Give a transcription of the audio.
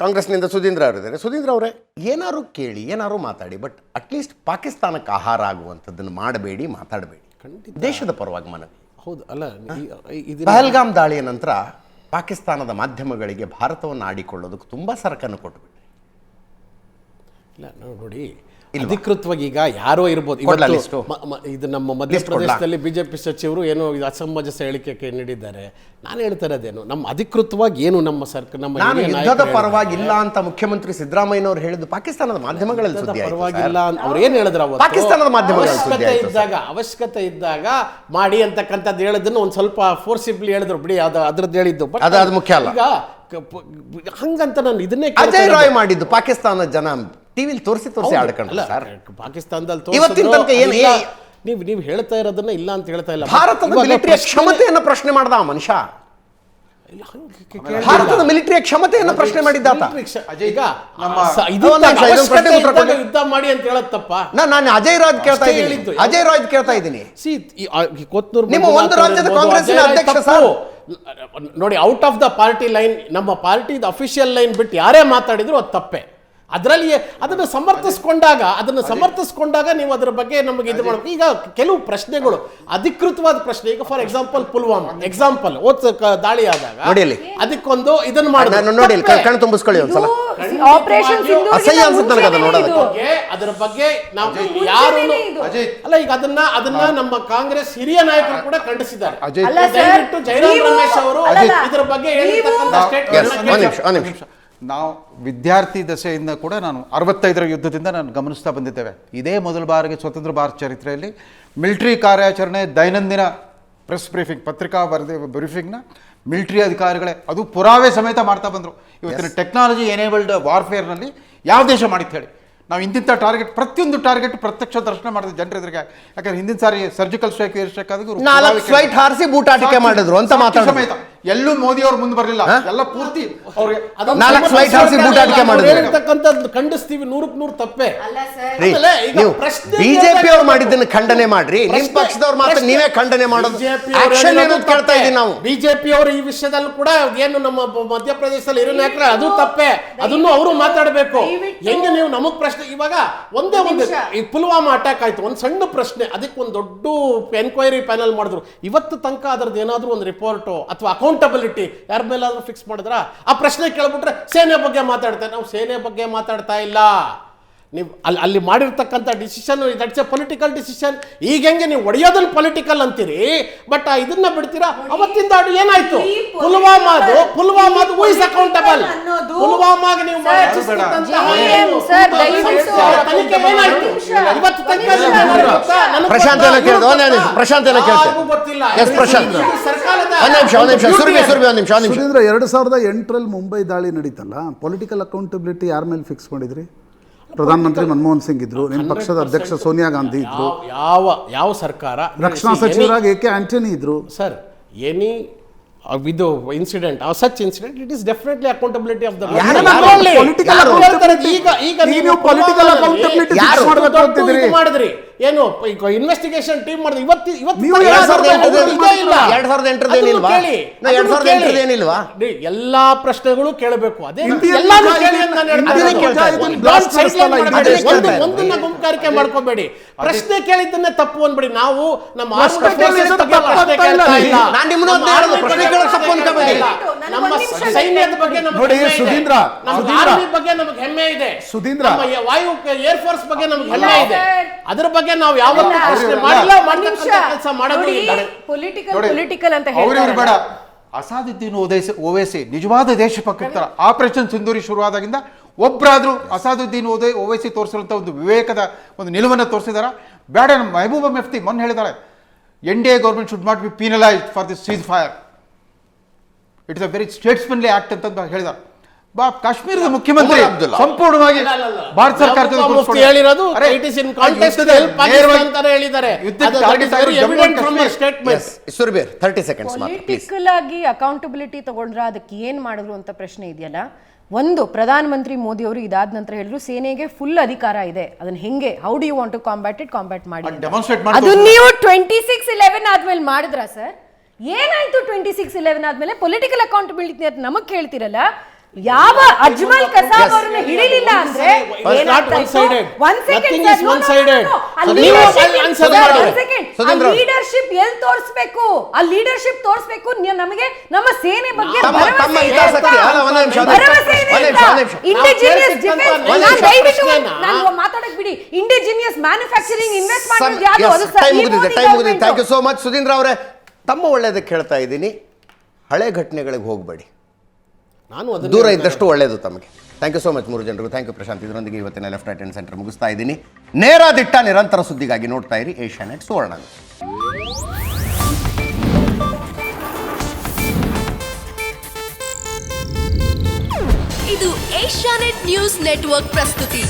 ಕಾಂಗ್ರೆಸ್ನಿಂದ ಸುಧೀಂದ್ರ ಅವರಿದ್ದಾರೆ. ಸುಧೀಂದ್ರ ಅವರೇ ಏನಾರು ಕೇಳಿ ಏನಾದರೂ ಮಾತಾಡಿ ಬಟ್ ಅಟ್ಲೀಸ್ಟ್ ಪಾಕಿಸ್ತಾನಕ್ಕೆ ಆಹಾರ ಆಗುವಂಥದ್ದನ್ನು ಮಾಡಬೇಡಿ ಮಾತಾಡಬೇಡಿ. ದೇಶದ ಪರವಾಗಿ ಮನವಿ. ಹೌದು ಅಲ್ಲ ಇದು ಪಹಲ್ಗಾಮ್ ದಾಳಿಯ ನಂತರ ಪಾಕಿಸ್ತಾನದ ಮಾಧ್ಯಮಗಳಿಗೆ ಭಾರತವನ್ನು ಆಡಿಕೊಳ್ಳೋದಕ್ಕೆ ತುಂಬ ಸರಕನ್ನು ಕೊಟ್ಟುಬಿಟ್ಟೆ ಇಲ್ಲ ನೋಡಿ ಅಧಿಕೃತವಾಗಿ ಈಗ ಯಾರೋ ಇರ್ಬೋದು ಇದು ನಮ್ಮ? ಮಧ್ಯಪ್ರದೇಶದಲ್ಲಿ ಬಿಜೆಪಿ ಸಚಿವರು ಏನೋ ಇದು ಅಸಮಂಜಸ ಹೇಳಿಕೆ ನೀಡಿದ್ದಾರೆ ನಾನು ಹೇಳ್ತಾ ಇರೋದೇನು ನಮ್ಮ ಅಧಿಕೃತವಾಗಿ ಏನು ನಮ್ಮ ಸರ್ಕಾರ ನಮ್ಮ ನಾನು ಯುದ್ಧದ ನಾಯಕರು ಪರವಾಗಿ ಇಲ್ಲ ಅಂತ ಮುಖ್ಯಮಂತ್ರಿ ಸಿದ್ದರಾಮಯ್ಯನವರು ಹೇಳಿದ್ದು ಪಾಕಿಸ್ತಾನದ ಮಾಧ್ಯಮಗಳಲ್ಲಿ ಸುದ್ದಿ ಆಯ್ತು ಪರವಾಗಿಲ್ಲ. ಅಂತ ಅವ್ರು ಏನ್ ಹೇಳಿದ್ರು ಅವತ್ತು? ಪಾಕಿಸ್ತಾನದ ಮಾಧ್ಯಮಗಳಲ್ಲಿ ಸುದ್ದಿ ಅವಶ್ಯಕತೆ ಆಯ್ತು ಇದ್ದಾಗ ಅವಶ್ಯಕತೆ ಇದ್ದಾಗ ಮಾಡಿ ಅಂತಕ್ಕಂಥದ್ದು ಹೇಳಿದ್ದನ್ನು ಒಂದು ಸ್ವಲ್ಪ ಫೋರ್ಸಿಬ್ಲಿ ಹೇಳಿದ್ರು ಬಿಡಿ ಅದು ಅದ್ರದ್ದು ಹೇಳಿದ್ದು ಅದು- ಅದು ಮುಖ್ಯ ಅಲ್ಲ. ಈಗ ಕ- ಪ- ಹಂಗಂತ ನಾನು ಇದನ್ನೇ ಕೇಳ್ತಾ ಅಜಯ್ ಇರೋದು. ರಾಯ್ ಮಾಡಿದ್ದು ಪಾಕಿಸ್ತಾನದ ಜನ ಟಿವಿಲಿ ತೋರಿಸಿ ತೋರಿಸಿ. ಅಲ್ಲ, ಸರ್. ಪಾಕಿಸ್ತಾನದಲ್ಲಿ ಇವತ್ತಿನ ತನಕ ಏನು- ನೀವು ನೀವು ಹೇಳ್ತಾ ಇರೋದನ್ನ ಇಲ್ಲ ಅಂತ ಹೇಳ್ತಾ ಇಲ್ಲ. ಭಾರತದ ಮಿಲಿಟರಿಯ ಪ್ರಶ್ನೆ- ಕ್ಷಮತೆಯನ್ನು ಪ್ರಶ್ನೆ ಮಾಡ್ದ ಆ ಮನುಷ್ಯ? ಇಲ್ಲ, ಹಂಗೆ ಭಾರತದ ಮಿಲಿಟರಿಯ ಕ್ಷಮತೆಯನ್ನು ಪ್ರಶ್ನೆ ಮಾಡಿದ್ದಾತ ಈಗ ಕೊಡಿ. ಯುದ್ಧ ಮಾಡಿ ಅಂತ ಹೇಳೋದು ತಪ್ಪ ನಾನು ನಾನು ಅಜಯ್ ರಾಜ್ ಕೇಳ್ತಾ ಇದ್ದೀನಿ. ಅಜಯ್ ರಾಜ್ ಕೇಳ್ತಾ ಇದ್ದೀನಿ. ಸಿ ನಿಮ್ಮ ಒಂದು ರಾಜ್ಯದ ಕಾಂಗ್ರೆಸ್ ಅಧ್ಯಕ್ಷ ಸರ್. ನೋಡಿ out of the party line ನಮ್ಮ ಪಾರ್ಟಿದ ಅಫಿಷಿಯಲ್ ಲೈನ್ ಬಿಟ್ಟು ಯಾರೇ ಮಾತಾಡಿದ್ರು ಅದು ತಪ್ಪೆ. ಅದರಲ್ಲಿ ಅದನ್ನು ಸಮರ್ಥಿಸ್ಕೊಂಡಾಗ ಅದನ್ನು ಸಮರ್ಥಿಸ್ಕೊಂಡಾಗ ನೀವು ಅದರ ಬಗ್ಗೆ ನಮಗೆ ಇದು ಮಾಡಬೇಕು. ಈಗ ಕೆಲವು ಪ್ರಶ್ನೆಗಳು ಅಧಿಕೃತವಾದ ಪ್ರಶ್ನೆ. ಈಗ ಫಾರ್ ಎಕ್ಸಾಂಪಲ್ ಪುಲ್ವಾಮಾ ಎಕ್ಸಾಂಪಲ್ ಓದ್ ದಾಳಿ ಆದಾಗ ನೋಡಿ ಅಲ್ಲಿ. ಅದಕ್ಕೊಂದು ಇದನ್ನು ಮಾಡಿ ನಾನು ನೋಡಿ ಕಣ್- ಕಣ್ಣು ತುಂಬಿಸ್ಕೊಳ್ಳಿ ಒಂದ್ಸಲ. ಆಪರೇಷನ್ ಅಸಹ್ಯ ಅನ್ಸುತ್ತೆ ನನಗೆ ಅದನ್ನ ನೋಡೋದಕ್ಕೆ. ಬಗ್ಗೆ ಅದರ ಬಗ್ಗೆ ನಾವು ಯಾರು ಅಲ್ಲ ಈಗ ಅದನ್ನ ಅದನ್ನ ನಮ್ಮ ಕಾಂಗ್ರೆಸ್ ಹಿರಿಯ ನಾಯಕರು ಕೂಡ ಖಂಡಿಸಿದ್ದಾರೆ. ಅಜಯ್ ಅಲ್ಲ ಸರ್, ದಯವಿಟ್ಟು ಜಯರಾಮ್ ರಮೇಶ್ ಅವರು ಇದರ ಬಗ್ಗೆ ಹೇಳಿರ್ತಕ್ಕಂಥ ನಾವು- ನಾವು ವಿದ್ಯಾರ್ಥಿ ದಶೆಯಿಂದ ಕೂಡ ನಾನು ಅರವತ್ತೈದರ ಯುದ್ಧದಿಂದ ನಾನು ಗಮನಿಸ್ತಾ ಬಂದಿದ್ದೇವೆ. ಇದೇ ಮೊದಲ ಬಾರಿಗೆ ಸ್ವತಂತ್ರ ಭಾರತ ಚರಿತ್ರೆಯಲ್ಲಿ ಮಿಲಿಟರಿ ಕಾರ್ಯಾಚರಣೆ ದೈನಂದಿನ ಪ್ರೆಸ್ ಬ್ರೀಫಿಂಗ್ ಪತ್ರಿಕಾ ವರದಿ ಬ್ರೀಫಿಂಗ್ನ ಮಿಲಿಟರಿ ಅಧಿಕಾರಿಗಳೇ ಅದು ಪುರಾವೆ ಸಮೇತ ಮಾಡ್ತಾ ಬಂದರು. ಇವತ್ತಿನ ಟೆಕ್ನಾಲಜಿ ಎನೇಬಲ್ಡ್ ವಾರ್ಫೇರ್ನಲ್ಲಿ ಯಾವ ದೇಶ ಮಾಡಿತ್ತು ಹೇಳಿ. ನಾವು ಇಂತಿಂಥ ಟಾರ್ಗೆಟ್ ಪ್ರತಿಯೊಂದು ಟಾರ್ಗೆಟ್ ಪ್ರತ್ಯಕ್ಷ ದರ್ಶನ ಮಾಡಿದ ಜನರೆದುರಿಗೆ ಯಾಕಂದ್ರೆ ಹಿಂದಿನ ಸಾರಿ ಸರ್ಜಿಕಲ್ ಸ್ಟ್ರೈಕ್ ಏರ್ ಸ್ಟ್ರೈಕ್ ಆದಾಗ ನಾಲ್ಕು ಫ್ಲೈಟ್ ಹಾರಿಸಿ ಬೂಟಾಟಿಕೆ ಮಾಡಿದ್ರು ಅಂತ ಮಾತಾಡ ಸಮೇತ. ಎಲ್ಲೂ ಮೋದಿ ಅವ್ರು ಮುಂದೆ ಬರಲಿಲ್ಲ. ಎಲ್ಲ ಪೂರ್ತಿ ಅವ್ರಿಗೆ ನಾಲ್ಕು flight ಹಾರಿಸಿ ಸಮರ್ಥಿಸ್ಕೊಂಡಾಗ ಬೂಟಾಟಿಕೆ ಮಾಡಿದ್ರು. ಹೇಳಿರ್ತಕ್ಕಂಥದ್ದು ಖಂಡಿಸ್ತೀವಿ ನೂರಕ್ಕೆ ನೂರು ತಪ್ಪೆ. ಅಲ್ಲ ಸರ್. ಈಗ ನೀವು ಪ್ರಶ್ನೆ ಬಿಜೆಪಿ ಅವ್ರು ಮಾಡಿದ್ದನ್ನ ಖಂಡನೆ ಮಾಡ್ರಿ. ನಿಮ್ ಪಕ್ಷದವ್ರು ಮಾತ್ರ ನೀವೇ ಖಂಡನೆ ಮಾಡೋದು. ಆಕ್ಷನ್ ಏನು ಕೇಳ್ತಾ. ಇದೀವಿ ನಾವು. ಬಿಜೆಪಿ ಅವರು ಈ ವಿಷಯದಲ್ಲೂ ಕೂಡ ಏನು ನಮ್ಮ ಮಧ್ಯಪ್ರದೇಶದಲ್ಲಿ ಇರೋ ನಾಯಕರ ಅದು ತಪ್ಪೆ. ಅದನ್ನು ಅವರು ಮಾತಾಡಬೇಕು. ಹೆಂಗ ನೀವು ನಮಗ್ ಪ್ರಶ್ನೆ ಇವಾಗ ಒಂದೇ ಒಂದು. ಈ ಪುಲ್ವಾಮಾ ಅಟ್ಯಾಕ್ ಆಯ್ತು. ಒಂದು ಸಣ್ಣ ಪ್ರಶ್ನೆ. ಅದಕ್ಕೆ ಒಂದು ದೊಡ್ಡ ಎನ್ಕ್ವೈರಿ ಪ್ಯಾನಲ್ ಮಾಡಿದ್ರು. ಇವತ್ತು ತನಕ ಅದರದ್ದು ಏನಾದರೂ ಒಂದು ರಿಪೋರ್ಟು ಅಥವಾ ಅಕೌಂಟಬಿಲಿಟಿ ಯಾರ ಮೇಲಾದ್ರೂ ಫಿಕ್ಸ್ ಮಾಡಿದ್ರ? ಆ ಪ್ರಶ್ನೆ ಕೇಳ್ಬಿಟ್ರೆ ಸೇನೆ ಬಗ್ಗೆ ಮಾತಾಡ್ತಾರೆ ನಾವು ಸೇನೆ ಬಗ್ಗೆ ಮಾತಾಡ್ತಾ ಇಲ್ಲ. ನೀವು ಅಲ್ಲಿ ಅಲ್ಲಿ ಮಾಡಿರ್ತಕ್ಕಂಥ decision that's a political decision ಈಗ ಹೆಂಗೆ ನೀವು ಒಡೆಯೋದನ್ನ ಪೊಲಿಟಿಕಲ್ ಅಂತೀರಿ ಬಟ್ ಇದನ್ನ ಬಿಡ್ತೀರಾ? ಅವತ್ತಿಂದ ಅದು ಏನಾಯ್ತು? ಪುಲ್ವಾಮಾದು ಪುಲ್ವಾಮಾದು ಇಸ್ ಅಕೌಂಟಬಲ್ ಪುಲ್ವಾಮಾಗ ನೀವು ಪ್ರಶಾಂತ್ ಎಲ್ಲ ಕೇಳಿದ್ರು ಕೇಳ್ದ, ಒಂದೇ ನಿಮಿಷ, ಪ್ರಶಾಂತ್ ಎಲ್ಲ ಪ್ರಶಾಂತ್. ಒಂದ್ ನಿಮಿಷ ಒಂದ್ ನಿಮಿಷ. ಸುರ್ಬಿ ಸುರ್ಬಿ ಒಂದ್ ನಿಮಿಷ. ಒಂದ್ ನಿಮಿಷ ಎರಡು ಸಾವಿರದ ಎಂಟರಲ್ಲಿ ಮುಂಬೈ ದಾಳಿ ನಡೀತಲ್ಲ ಪೊಲಿಟಿಕಲ್ ಅಕೌಂಟಬಿಲಿಟಿ ಯಾರ ಮೇಲೆ ಫಿಕ್ಸ್ ಮಾಡಿದ್ರಿ? ಪ್ರಧಾನಮಂತ್ರಿ ಮನಮೋಹನ್ ಸಿಂಗ್ ಇದ್ರು ನಿಮ್ಮ ಪಕ್ಷದ ಅಧ್ಯಕ್ಷ ಸೋನಿಯಾ ಗಾಂಧಿ ಇದ್ರು. ಯಾವ- ಯಾವ ಸರ್ಕಾರ ರಕ್ಷಣಾ ಸಚಿವರಾಗಿ ಎ ಕೆ ಆಂಟನಿ ಇದ್ರು. ಸರ್ ಎನಿ ಇದು ಇನ್ಸಿಡೆಂಟ್ ಆ such incident it is definitely accountability of the political ಈಗ ಈಗ ನೀವು ಪೊಲಿಟಿಕಲ್ ಅಕೌಂಟಬಿಲಿಟಿ ಮಾಡಿದ್ರಿ? ಏನು ಈಗ ಇನ್ವೆಸ್ಟಿಗೇಷನ್ ಟೀಮ್ ಮಾಡಿದ್ರೆ ಇವತ್ತು ಇವತ್ತು ಎರಡ್ ಸಾವಿರದ ಇಲ್ಲ ಎರಡ್ ಸಾವಿರದ ಎಂಟರದ್ದು ಅದನ್ನು ಏನಿಲ್ವಾ? ಎರಡ್ ಸಾವಿರದ ಎಂಟರದ್ದು ಏನಿಲ್ವಾ? ಎಲ್ಲಾ ಪ್ರಶ್ನೆಗಳು ಕೇಳಬೇಕು. ಅದೇ Mujahideen- ಕೇಳಿ ಅಂತ ನಾನು. ಕೇಳ್ತಾ ಕೇಳ್ತಾ ಒಂದನ್ನ ಗುಂಪುಗಾರಿಕೆ ಮಾಡ್ಕೋಬೇಡಿ. ಪ್ರಶ್ನೆ ಕೇಳಿದ್ದನ್ನೇ ತಪ್ಪು ಅನ್ಬೇಡಿ. ನಾವು ನಮ್ಮ ಪ್ರಶ್ನೆ ಪ್ರಶ್ನೆ ಆಗ್ತಾ ಇಲ್ಲ. ಕೇಳ್ತಾ ಇಲ್ಲ. ನಮ್ಮ ಸೈನ್ಯದ ಬಗ್ಗೆ ನಮಗೆ ನೋಡಿ, ಹೆಮ್ಮೆ ಇದೆ. ಸುಧೀಂದ್ರ, ಆರ್ಮಿ ಬಗ್ಗೆ ನಮಗೆ ಹೆಮ್ಮೆ ಇದೆ. ಸುಧೀಂದ್ರ. ವಾಯು ಏರ್ ಫೋರ್ಸ್ ಬಗ್ಗೆ ನಮಗೆ ಹೆಮ್ಮೆ ಇದೆ. ಅದ್ರ ಬಗ್ಗೆ ನಾವು ಯಾವತ್ತೂ ಪ್ರಶ್ನೆ ಮಾಡಿಲ್ಲ ಇಲ್ಲ. ಕೆಲಸ ಪೊಲಿಟಿಕಲ್ ಪೊಲಿಟಿಕಲ್ ಅಂತ ಅವ್ರು ಇವ್ರು ಬೇಡ. ಅಸಾದುದ್ದೀನ್ ಓವೈಸಿ ಓವೈಸಿ ನಿಜವಾದ ದೇಶಭಕ್ತರ ಆಪರೇಷನ್ ಸಿಂಧೂರಿ ಶುರುವಾದಾಗಿಂದ ಒಬ್ಬರಾದ್ರೂ ಅಸಾದುದ್ದೀನ್ ಓದೇ ಓವೈಸಿ ತೋರಿಸಿರುವಂಥ ಒಂದು ವಿವೇಕದ ಒಂದು ನಿಲುವನ್ನು ತೋರಿಸಿದಾರ. ಬೇಡ ನಮ್ಮ ಮೆಹಬೂಬಾ ಮೆಫ್ತಿ ಮೊನ್ನೆ ಹೇಳಿದಾಳೆ N D A government should not be penalise for this ceasefire it is a very statesmanly act ಅಂತ ಹೇಳಿದ. ಬಾ ಕಾಶ್ಮೀರದ ಮುಖ್ಯಮಂತ್ರಿ ಸಂಪೂರ್ಣವಾಗಿ. ಭಾರತ ಸರ್ಕಾರದ ಮೆಹಬೂಬಾ ಮುಫ್ತಿ ಹೇಳಿರೋದು it is in context to help Pakistan ಅಂತಾನೆ ಹೇಳಿದ್ದಾರೆ. ಅದು- that is very evident from her statement. Surbir thirty seconds ಮಾತ್ರ ಪ್ಲೀಸ್ ಪೊಲಿಟಿಕಲ್ ಆಗಿ ಅಕೌಂಟಬಿಲಿಟಿ ತಗೊಂಡ್ರ ಅದಕ್ಕೆ ಏನ್ ಮಾಡಿದ್ರು ಅಂತ ಪ್ರಶ್ನೆ ಇದೆಯಲ್ಲ? ಒಂದು ಪ್ರಧಾನಮಂತ್ರಿ ಮೋದಿ ಅವರು ಇದಾದ ನಂತರ ಹೇಳಿದ್ರು ಸೇನೆಗೆ ಫುಲ್ ಅಧಿಕಾರ ಇದೆ. ಅದನ್ನ ಹೆಂಗೆ? How do you want to combat it combat ಮಾಡಿ ಅದ್. ನೀವು ಟ್ವೆಂಟಿ ಸಿಕ್ಸ್ ಇಲೆವೆನ್ ಆದ್ಮೇಲೆ ಮಾಡಿದ್ರ ಸರ್ ಏನಾಯ್ತು ಟ್ವೆಂಟಿ ಸಿಕ್ಸ್ ಇಲೆವೆನ್ ಆದ್ಮೇಲೆ? ಪೊಲಿಟಿಕಲ್ ಅಕೌಂಟಬಿಲಿಟಿ ಅಂತ ನಮಗ್ ಕೇಳ್ತಿರಲ್ಲ. ಯಾವ ಅಜ್ಮಲ್ ಕಸಾಬ್ ಅವರನ್ನ ಹಿಡಿಲಿಲ್ಲ ಅಂದ್ರೆ ಲೀಡರ್ಶಿಪ್ ಎಲ್ ತೋರಿಸ್ಬೇಕು? ಆ ಲೀಡರ್ಶಿಪ್ ತೋರಿಸ್ಬೇಕು ನಮಗೆ ನಮ್ಮ ಸೇನೆ ಬಗ್ಗೆ ದಯವಿಟ್ಟು ನಾನು ಮಾತಾಡಕ್ ಬಿಡಿ. ಇಂಡಿಜಿನಿಯಸ್ ಮ್ಯಾನುಫ್ಯಾಕ್ಚರಿಂಗ್ ಇನ್ವೆಸ್ಟ್ ಯಾವ್ದು ಅದು thank you so much Sudhindra ಅವರೇ. ತಮ್ಮ ಒಳ್ಳೇದಕ್ಕೆ ಹೇಳ್ತಾ ಇದ್ದೀನಿ. ಹಳೆ ಘಟನೆಗಳಿಗೆ ಹೋಗಬೇಡಿ. ನಾನು ಅದು ದೂರ ಇದ್ದಷ್ಟು ಒಳ್ಳೆಯದು ತಮಗೆ. ಥ್ಯಾಂಕ್ ಯು ಸೋ ಮಚ್ ಮೂರು ಜನರು. ಥ್ಯಾಂಕ್ ಯು ಪ್ರಶಾಂತ್ ಇದರೊಂದಿಗೆ ಇವತ್ತಿನ ಲೆಫ್ಟ್ ರೈಟ್ ಆ್ಯಂಡ್ ಸೆಂಟರ್ ಮುಗಿಸ್ತಾ ಇದ್ದೀನಿ. ನೇರ ದಿಟ್ಟ ನಿರಂತರ ಸುದ್ದಿಗಾಗಿ ನೋಡ್ತಾ ಇರಿ ಏಷ್ಯಾ ನೆಟ್ ಸುವರ್ಣ ಇದು ಏಷ್ಯಾನೆಟ್ ನ್ಯೂಸ್ ನೆಟ್ವರ್ಕ್ ಪ್ರಸ್ತುತಿ.